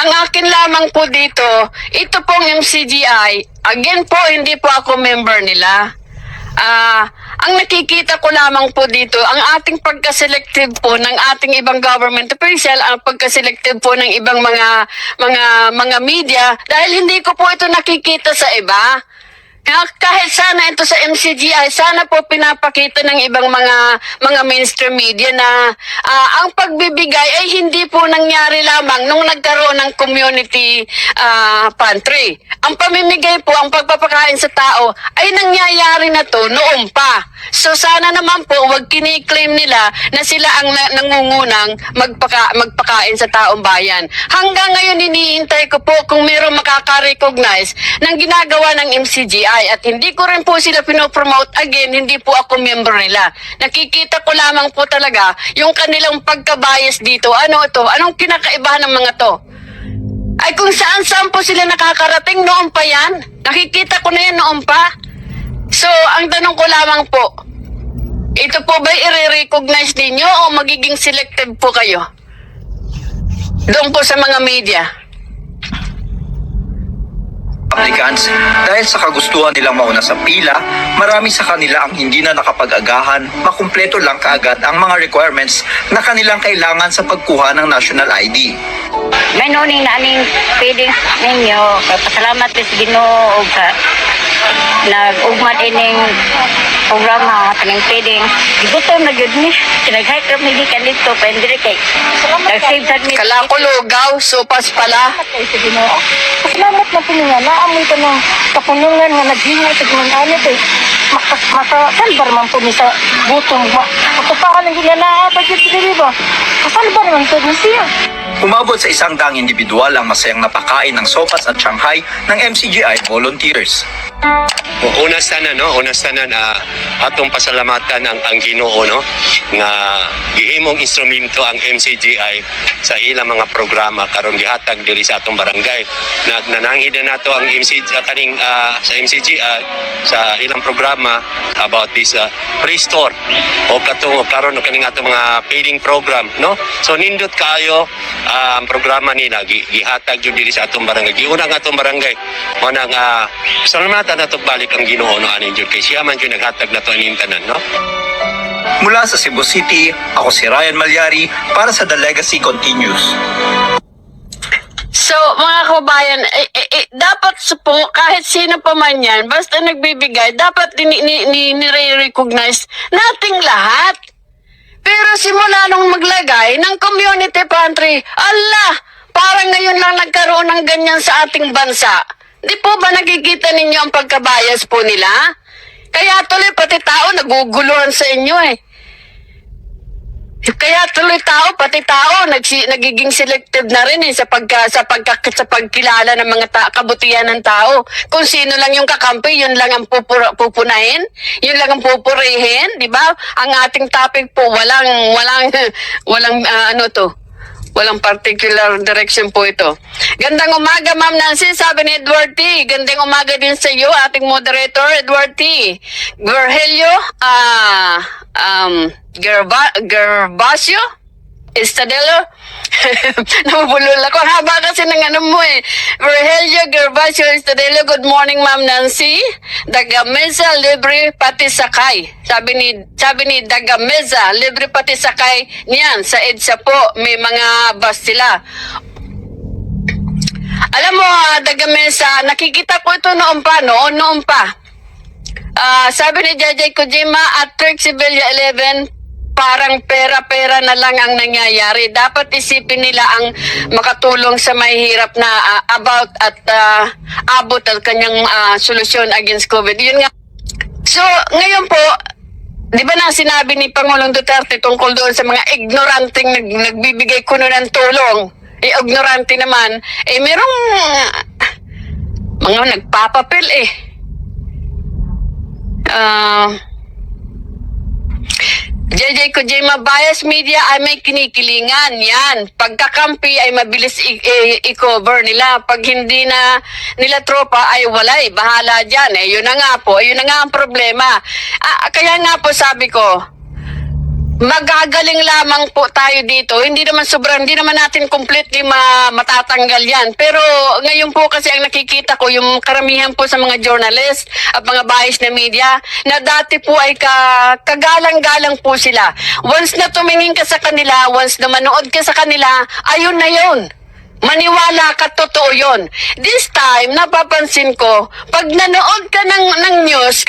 Ang akin lamang po dito, ito pong MCGI, again po, hindi po ako member nila. Ah, ang nakikita ko lamang po dito, ang ating pagka-selective po ng ating ibang government official, ang pagka-selective po ng ibang mga mga mga media dahil hindi ko po ito nakikita sa iba. Kahit sana ito sa MCGI, sana po pinapakita ng ibang mga mga mainstream media na ah, ang pagbibigay ay hindi po nangyari lamang nung nagkaroon ng community ah, pantry. Ang pamimigay po, ang pagpapakain sa tao ay nangyayari na to noon pa. So sana naman po, wag kiniklaim nila na sila ang na- nangungunang magpaka, magpakain sa taong bayan. Hanggang ngayon iniintay ko po kung mayroong makaka-recognize ng ginagawa ng MCGI at hindi ko rin po sila pinopromote again, hindi po ako member nila. Nakikita ko lamang po talaga yung kanilang pagkabayas dito. Ano ito? Anong kinakaibahan ng mga to? Ay kung saan saan po sila nakakarating noon pa yan. Nakikita ko na yan noon pa. So, ang tanong ko lamang po, ito po ba i-recognize ninyo o magiging selective po kayo? Doon po sa mga media. Applicants dahil sa kagustuhan nilang mauna sa pila, marami sa kanila ang hindi na nakapag-agahan, makumpleto lang kaagad ang mga requirements na kanilang kailangan sa pagkuha ng national ID. May nuning na aning feedings ninyo. Pasalamat is Ginoo ka nag-ugman ining programa kaning feeding. Gutom na gyud ni. Kinag-hype ra mi gikan dito pa dire kay. Nag-save sad mi. Kalako lugaw, sopas pala. Ginoo. Salamat na po nga naamoy ko ng kapunungan nga naghinga sa mga ano kay makas makasalbar man po ni sa gutom ba. Matupakan ang ginanaa ba gyud dili ba? Kasalbar man po ni siya. Umabot sa isang daang individual ang masayang napakain ng sopas at Shanghai ng MCGI volunteers. Una sana no, una sana na atong pasalamatan ang ang Ginoo no nga gihimong instrumento ang MCGI sa ilang mga programa karon gihatag diri sa atong barangay. Na nanangin na nato ang MCG ah, kaning ah, sa MCGI sa ilang programa about this uh, pre-store o katong karon kaning atong mga feeding program no. So nindot kayo ah, ang programa nila gi, gihatag jud diri sa atong barangay. Giuna ang atong barangay mo nang uh, salamatan nato balik ang Ginoo no aning jud kay siya man jud naghatag nato aning tanan no. Mula sa Cebu City, ako si Ryan Malyari para sa The Legacy Continues. So, mga kababayan, eh, eh, eh, dapat sa po, kahit sino pa man yan, basta nagbibigay, dapat ni, ni, ni, nire-recognize nating lahat. Pero simula nung maglagay ng community pantry, Allah, parang ngayon lang nagkaroon ng ganyan sa ating bansa. Di po ba nakikita ninyo ang pagkabayas po nila? Kaya tuloy pati tao naguguluhan sa inyo eh. Kaya tuloy tao, pati tao, nagsi, nagiging selective na rin eh sa, pagka, sa, pagka, sa pagkilala ng mga ta, kabutihan ng tao. Kung sino lang yung kakampi, yun lang ang pupura, pupunahin, yun lang ang pupurihin, di ba? Ang ating topic po, walang, walang, walang, ah, ano to, Walang particular direction po ito. Gandang umaga, Ma'am Nancy, sabi ni Edward T. Gandang umaga din sa iyo, ating moderator, Edward T. Virgilio, ah, um, Gerva, Gervasio? Estadelo? Nabubulol ako. Ang haba kasi ng ano mo eh. Virgilio Gervasio Estadelo, good morning Ma'am Nancy. Dagameza, libre pati sakay. Sabi ni, sabi ni Dagameza, libre pati sakay niyan. Sa EDSA po, may mga bus sila. Alam mo, ah, Dagameza, nakikita ko ito noon pa, noon, noon pa. Ah, sabi ni JJ Kojima at Trick Sibelia 11, parang pera-pera na lang ang nangyayari. Dapat isipin nila ang makatulong sa mahihirap na ah, about at ah, abot at kanyang ah, solusyon against COVID. Yun nga. So, ngayon po, di ba na sinabi ni Pangulong Duterte tungkol doon sa mga ignoranteng nag, nagbibigay kuno ng tulong? Eh, ignorante naman, eh, merong mga nagpapapil eh. Ah... JJ Kojima Bias Media ay may kinikilingan. Yan. Pagkakampi ay mabilis i-cover nila. Pag hindi na nila tropa ay walay. Bahala dyan. Eh, yun na nga po. Yun na nga ang problema. Ah, kaya nga po sabi ko, magagaling lamang po tayo dito. Hindi naman sobrang, hindi naman natin completely ma, matatanggal yan. Pero ngayon po kasi ang nakikita ko, yung karamihan po sa mga journalist at mga bahis na media, na dati po ay ka, kagalang-galang po sila. Once na tumingin ka sa kanila, once na manood ka sa kanila, ayun na yun. Maniwala ka, totoo yun. This time, napapansin ko, pag nanood ka ng, ng news,